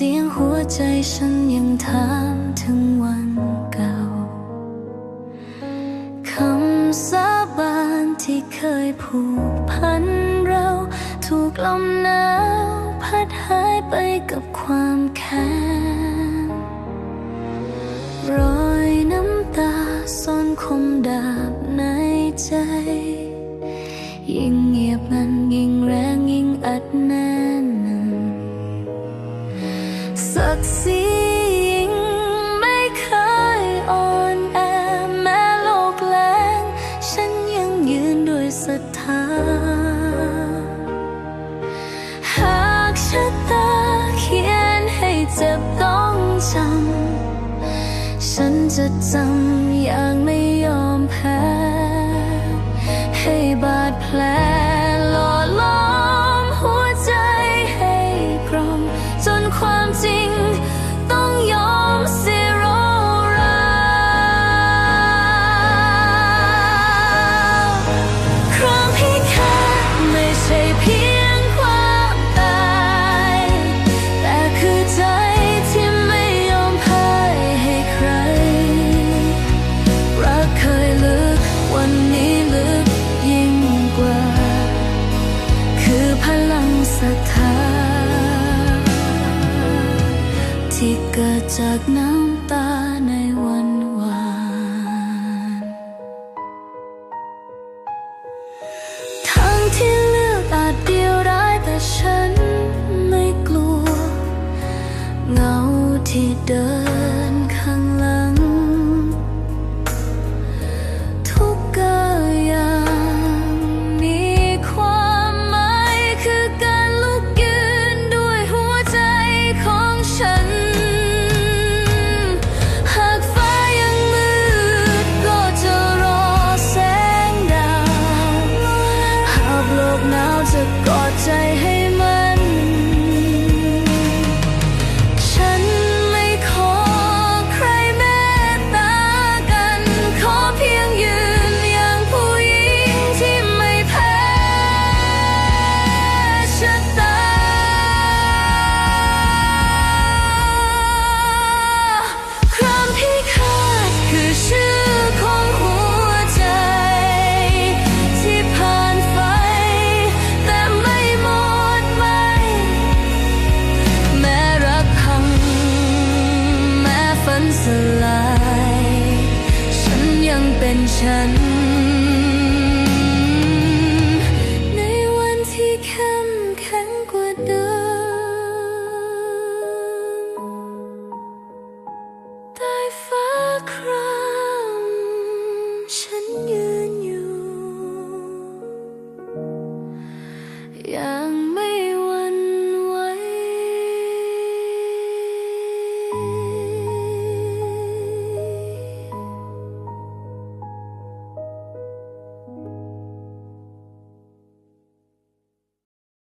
สียงหัวใจฉันยังถามถึงวันเก่า คำสาบานที่เคยผูกพันเรา ถูกลมหนาวพัดหายไปกับความแค้น ศักดิ์ศรียิ่งไม่เคยอ่อนแอแม้โลกแล้งฉันยังยืนด้วยศรัทธา หากชะตาเขียนให้เจ็บต้องจำ ฉันจะจำอย่างไม่ จากน้ำตาในวัน เป็